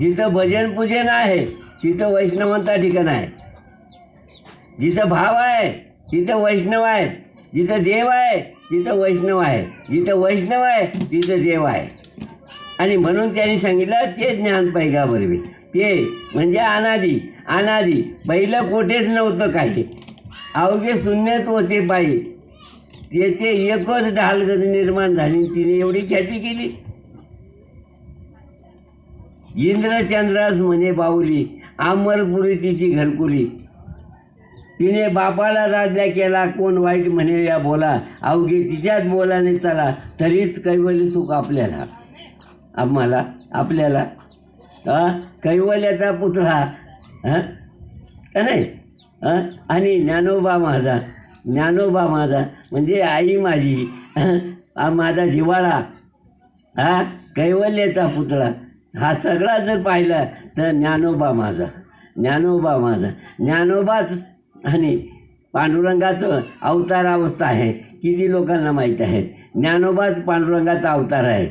जिथं भजन पूजन आहे तिथं वैष्णवांचा ठिकाण आहे. जिथं भाव आहे तिथं वैष्णव आहेत. जिथं देव आहे तिथं वैष्णव आहे. जिथं वैष्णव आहे तिथं देव आहे. आणि म्हणून त्यांनी सांगितलं ते ज्ञान पैगा बरवी ते म्हणजे अनादी. अनादी. पहिलं कोठेच नव्हतं काही. अवघे शून्यच होते पायी त्याचे एकच ढालगत निर्माण झाली तिने एवढी ख्याती केली. इंद्रचंद्रास म्हणे बाहुली आमरपुरी तिची घरकुली. तिने बापाला राज्या केला कोण वाईट म्हणे या बोला अवघे तिच्याच बोलाने चला तरीच कैवल्य सुख आपल्याला. आम्हाला आपल्याला. हा कैवल्याचा पुतळा हां का नाही? हं? आणि ज्ञानोबा माझा ज्ञानोबा माझा म्हणजे आई माझी माझा जिवाळा हा? कैवल्याचा पुतळा. हा सगळा जर पाहिला तर ज्ञानोबा माझा ज्ञानोबा माझा. ज्ञानोबाच आणि पांडुरंगाचं अवतार अवस्था आहे किती लोकांना माहीत आहे? ज्ञानोबाच पांडुरंगाचा अवतार आहे.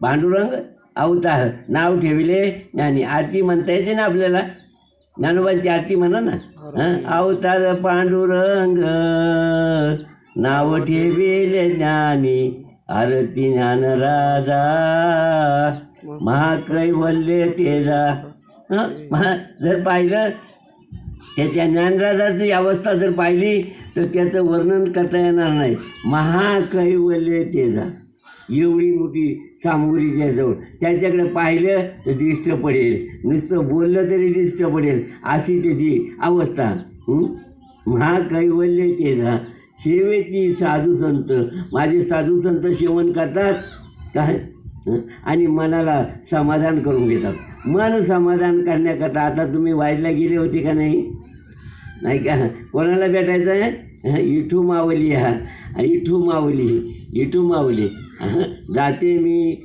पांडुरंग अवतार नाव ठेविले ज्ञानी. आरती म्हणता येते ना आपल्याला? ज्ञानोबांची आरती म्हणा ना? हं? अवतार पांडुरंग नाव ठेविले ज्ञानी. आरती ज्ञान राजा महाकैवल्य तेजा. महा जर पाहिलं त्याच्या ज्ञानराजाची अवस्था जर पाहिली तर त्याचं वर्णन करता येणार नाही. महाकैवल्य तेजा. एवढी मोठी सामुग्री त्याजवळ. त्याच्याकडे पाहिलं तर दिष्ट पडेल. नुसतं बोललं तरी दिष्ट पडेल. अशी त्याची अवस्था. महाकैवल्य तेजा. सेवेची साधू संत. माझे साधू संत सेवन करतात. काय? आणि मनाला समाधान करून घेतात. मन समाधान करण्याकरता आता तुम्ही वाईला गेले होते का नाही? नाही का? कोणाला भेटायचं आहे? इठू मावली हा. इठू मावली इठू मावली जाते मी.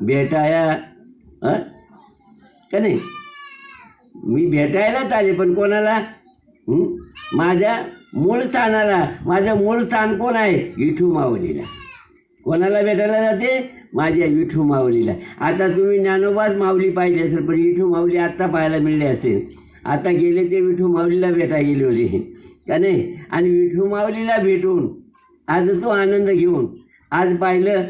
भेटाया. का नाही? मी भेटायलाच आले पण कोणाला? माझ्या मूळ स्थानाला. माझं मूळ स्थान कोण आहे? इठू मावलीला कोणाला भेटायला जाते? माझ्या विठू माऊलीला. आता तुम्ही ज्ञानोबाच माऊली पाहिजे असेल पण विठू माऊली आत्ता पाहायला मिळली असेल. आता गेले ते विठू माऊलीला भेटा गेले होते. का नाही? आणि विठू माऊलीला भेटून आज तो आनंद घेऊन आज पाहिलं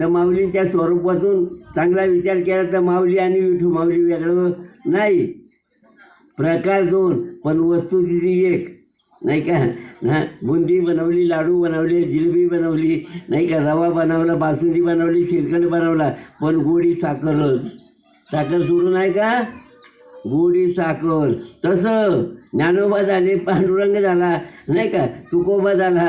तर माऊलींच्या स्वरूपातून चांगला विचार केला तर माऊली आणि विठू माऊली वेगळं नाही. प्रकार दोन पण वस्तू तिथे एक. नाही का? हां बुंदी बनवली लाडू बनवले जिलेबी बनवली नाही का? रवा बनवला बासुंदी बनवली श्रीखंड बनवला पण गोडी साखरच. साखर सोडून आहे का? गोडी साखर. तसं ज्ञानोबा झाले पांडुरंग झाला नाही का? तुकोबा झाला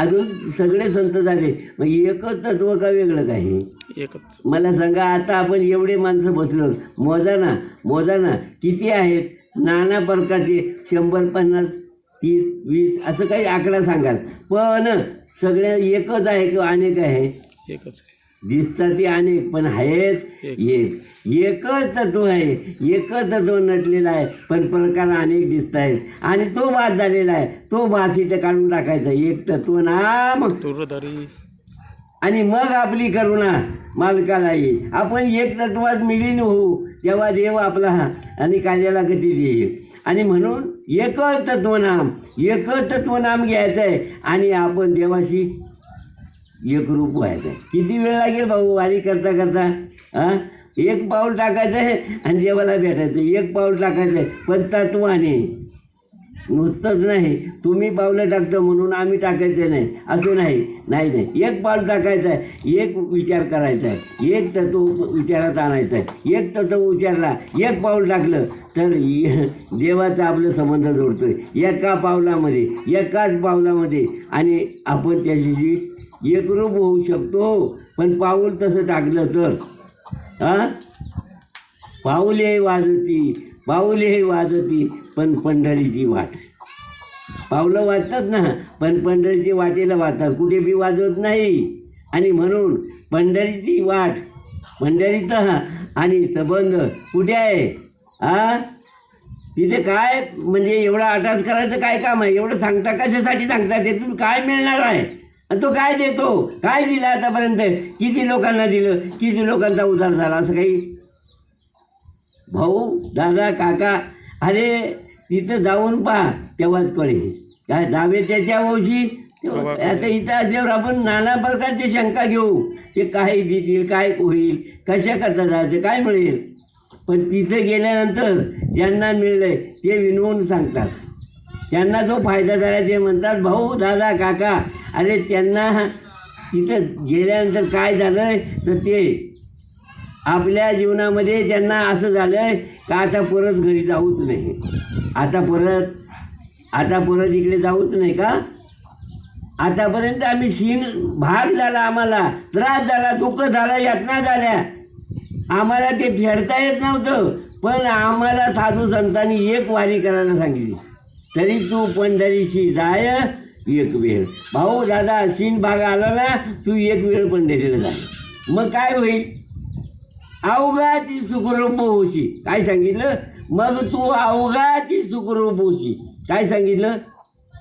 अजून सगळे संत झाले. मग एकच तत्व का वेगळं काही? एकच. मला सांगा आता आपण एवढे माणसं बसलो मोजा ना मोजा ना किती आहेत? नाना प्रकारचे शंभर पन्नास तीस वीस असं काही आकडा सांगाल. पण सगळे एकच आहे किंवा अनेक आहे? एकच दिसतात ती अनेक पण आहेत एक. एक. एकच तत्व आहे. एकच तत्व नटलेला आहे पण प्रकार अनेक दिसत आहेत. आणि तो बाद झालेला आहे. तो बाद इथं काढून टाकायचा. एक तत्व नाम. दूरधारी आणि मग आपली करुणा मालकाला येईल आपण एक तत्वात मिलीन होऊ तेव्हा देव आपला आणि कार्याला गती देईल. आणि म्हणून एकच तत्वनाम एकच तत्वनाम घ्यायचं आहे. आणि आपण देवाशी एकरूप व्हायचं आहे. किती वेळ लागेल भाऊ वारी करता करता? हां एक पाऊल टाकायचं आहे आणि देवाला भेटायचं आहे. एक पाऊल टाकायचं आहे. पण तत्वाने नुसतंच नाही. तुम्ही पावलं टाकतो म्हणून आम्ही टाकायचं नाही. असं नाही. नाही नाही. एक पाऊल टाकायचं आहे. एक विचार करायचा आहे. एक तत्व विचारात आणायचं आहे. एक तत्व विचारला एक पाऊल टाकलं तर देवाचा आपलं संबंध जोडतोय. एका पावलामध्ये एकाच पावलामध्ये. आणि आपण त्याच्याशी एकरूप होऊ शकतो. पण पाऊल तसं टाकलं तर हां पाऊले वाजती. पाऊले वाजती पण पंढरीची वाट. पावलं वाजतात ना पण पंढरीची वाटेला वाजतात. कुठे बी वाजवत नाही. आणि म्हणून पंढरीची वाट पंढरीचा आणि संबंध कुठे आहे? आ? तिथे काय म्हणजे एवढा अटाच करायचं काय काम आहे? एवढं सांगता कशासाठी सांगता? त्यातून काय मिळणार आहे? आणि तो काय देतो? काय दिलं आतापर्यंत? किती लोकांना दिलं? किती लोकांचा उधार झाला? असं काही भाऊ दादा काका अरे तिथं जाऊन पहा तेव्हाच कळेल. काय दावे त्याच्या वंशी? आता इथं असल्यावर आपण नाना प्रकारची शंका घेऊ. ते काय देतील काय होईल कशा करता जायचं काय मिळेल? पण तिथं गेल्यानंतर ज्यांना मिळलंय ते विनवून सांगतात. त्यांना जो फायदा झाला ते म्हणतात भाऊ दादा काका अरे त्यांना तिथं गेल्यानंतर काय झालं तर ते आपल्या जीवनामध्ये त्यांना असं झालं आहे का आता परत घरी जाऊच नाही? आता परत आता परत इकडे जाऊच नाही का? आतापर्यंत आम्ही शीण भाग झाला आम्हाला त्रास झाला दुःख झाला यातना झाल्या. आम्हाला ते फेडता येत नव्हतं पण आम्हाला साधू संतांनी एक वारी करायला सांगितली. तरी तू पंढरीशी जाय एक वेळ. भाऊ दादा शीन भाग आला ना तू एक वेळ पंढरीला जाय मग काय होईल? अवघाची सुखरूप होशी काय सांगितलं? मग तू अवघाची सुखरूप होशी काय सांगितलं?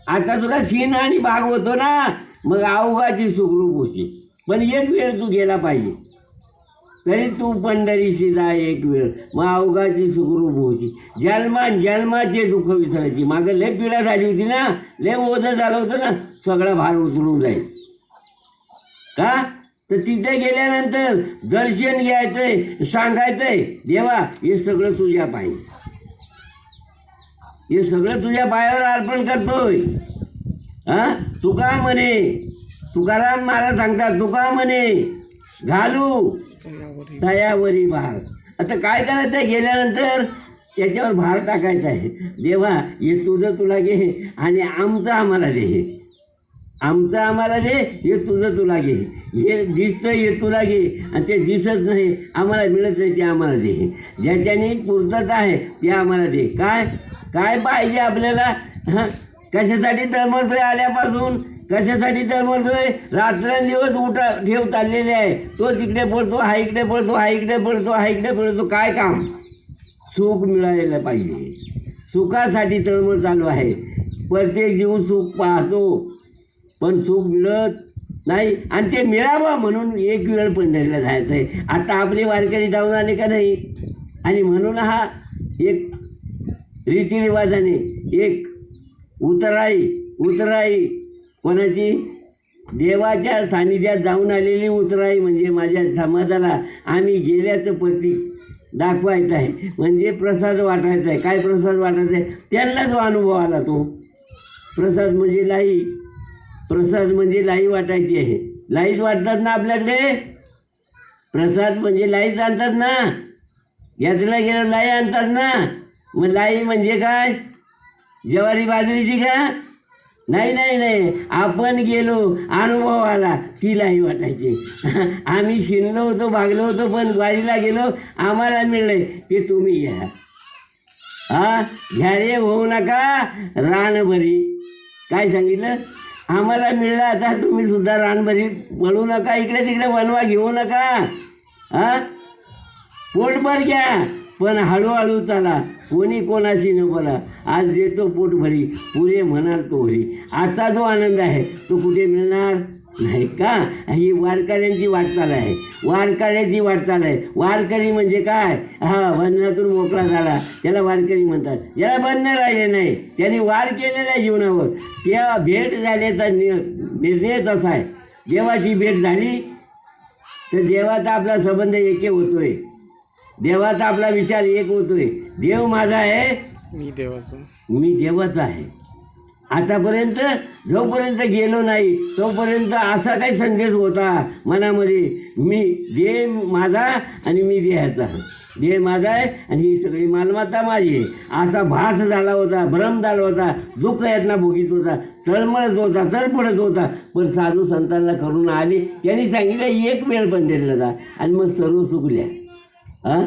आता तुला सीन आणि भाग होतो ना मग अवघाची सुखरूप होशी पण एक वेळ तू गेला पाहिजे. तरी तू पंढरीशी जा एक वेळ. मग अवघाची सुखरूप होती जन्मा जन्माचे दुःख विसरायची. मागं लय पिढा झाली होती ना लय ओझं झालं होतं ना सगळा भार उचलून जाईल. का? तर तिथे गेल्यानंतर दर्शन घ्यायचंय सांगायचंय देवा हे सगळं तुझ्या पायी. हे सगळं तुझ्या पायावर अर्पण करतोय. हा? तुका म्हणे? तुकाराम महाराज सांगतात तुका म्हणे? घालू. तयावरी भार. आता काय करायचं आहे गेल्यानंतर त्याच्यावर भार टाकायचा आहे. देवा हे तुझं तुला घे आणि आमचं आम्हाला दे. आमचं आम्हाला दे हे तुझं तुला घे हे दिसतं हे तुला घे आणि ते दिसत नाही. आम्हाला मिळत नाही ते आम्हाला दे ज्याच्याने पूर्तता आहे ते आम्हाला दे. काय? काय पाहिजे आपल्याला? हां? कशासाठी तळमळतोय आल्यापासून? कशासाठी तळमळतोय रात्रंदिवस उठा ठेव चाललेले आहे. तो तिकडे पडतो हा इकडे पडतो हा इकडे पडतो हा इकडे पडतो. काय काम? सुख मिळायला पाहिजे. सुखासाठी तळमळ चालू आहे. प्रत्येक जीव सुख पाहतो. पण सुख मिळत नाही. आणि ते मिळावं म्हणून एक वेळ पंढरीला जायचं आहे आता आपली वारकरी जाऊन आले का नाही? आणि म्हणून हा एक रीतिरिवाजाने एक उतराई उतराई कोणाची? देवाच्या सानिध्यात जाऊन आलेली उतराई म्हणजे माझ्या समाजाला आम्ही गेल्याचं प्रतीक दाखवायचं आहे. म्हणजे प्रसाद वाटायचा आहे. काय प्रसाद वाटायचा आहे? त्यांना जो अनुभव आला तो. प्रसाद म्हणजे लाई प्रसाद म्हणजे लाई वाटायची आहे. लाईच वाटतात ना आपल्याकडे? प्रसाद म्हणजे लाईच आणतात ना? यात्रेला गेलं लाई आणतात ना? मग लाई म्हणजे काय? ज्वारी बाजरीची का? नाही नाही नाही. आपण गेलो अनुभव आला ती लाई वाटायची. आम्ही शिरलो होतो भागलो होतो पण बारीला गेलो आम्हाला मिळलंय ते तुम्ही घ्या हा? घ्या रे होऊ नका. रानभरी. काय सांगितलं? आम्हाला मिळला आता तुम्ही सुद्धा रानभरी पळू नका इकडे तिकडे वनवा घेऊ नका. हा? पोटभर घ्या. पण हळूहळू चला. कोणी कोणाशी न बोला. आज देतो पोट भरी. पुरे म्हणाल तो आता जो आनंद आहे तो कुठे मिळणार? नाही का? ही वारकऱ्यांची वाटचाल आहे. वारकऱ्याची वाटचाल आहे. वारकरी म्हणजे काय? हा बंधनातून मोकळा झाला. त्याला वारकरी म्हणतात. ज्याला बंधन राहिले नाही. त्यांनी वार केलेला आहे जीवनावर. त्या भेट झाल्याचा निर्णयच असा आहे. देवाची भेट झाली तर देवाचा आपला संबंध एके होतोय. देवाचा आपला विचार एक होतोय. देव माझा आहे. मी देवाचं. मी देवाचा आहे. आतापर्यंत जोपर्यंत गेलो नाही तोपर्यंत असा काही संदेश होता मनामध्ये मी देह माझा आणि मी देहाचा देह माझा आहे आणि ही सगळी मालमत्ता माझी आहे. असा भास झाला होता भ्रम झाला होता दुःख यातना भोगीत होता तळमळत होता तळपडत होता. पण साधू संतांना करून आले त्यांनी सांगितलं एक वेळ पंढरीला जा आणि मग सर्व सुकल्या हां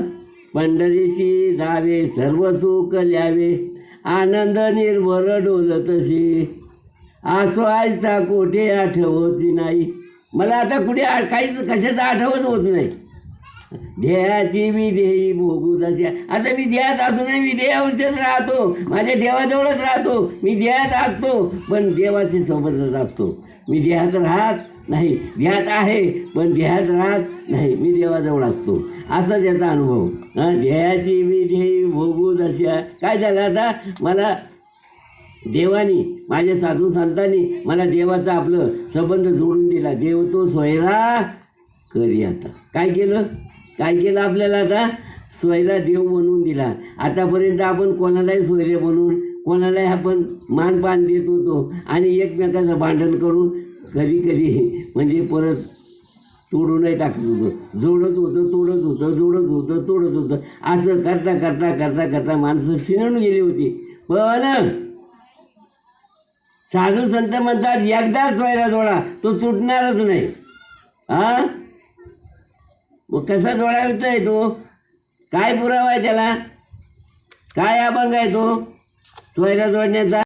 पंढरीशी जावे सर्व सुख ल्यावे. आनंद निर्भर डोलतशी आसवायचा कोठे आठवती नाही. मला आता कुठे आ- काहीच कशाचं आठवत होत नाही. ध्येयाची मी ध्येयी भोगू तशी आता मी देहात असूनही मी देहावस्थेत राहतो. माझ्या देवाजवळच राहतो. मी ध्येयात असतो पण देवाच्या सोबतच असतो मी ध्येयात राहत नाही ध्यात आहे पण ध्यात राहत नाही. मी देवाजवळ असतो. असा त्याचा अनुभव. ध्येयाची मी ध्येय भोगू दशा काय झालं आता? मला देवानी माझ्या साधू संतांनी मला देवाचा आपलं संबंध जोडून दिला. देव तो सोयरा करी आता. काय केलं? काय केलं आपल्याला आता? सोयरा देव बनवून दिला. आतापर्यंत आपण कोणालाही सोयरे बनवून कोणालाही आपण मानपान देत होतो आणि एकमेकाचं भांडण करून कधी कधी म्हणजे परत तोडूनही टाकत होतं. जोडत होतं तोडत होतं जोडत होतं तोडत होतं. असं करता करता करता करता माणसं शिणून गेली होती. पण साधू संत म्हणतात एकदाच सोयरा जोडा तो तुटणारच नाही. हा मग कसा जोडायचा आहे तो? काय पुरावा आहे त्याला? काय अभंग आहे तो? सोयरा जोडण्याचा?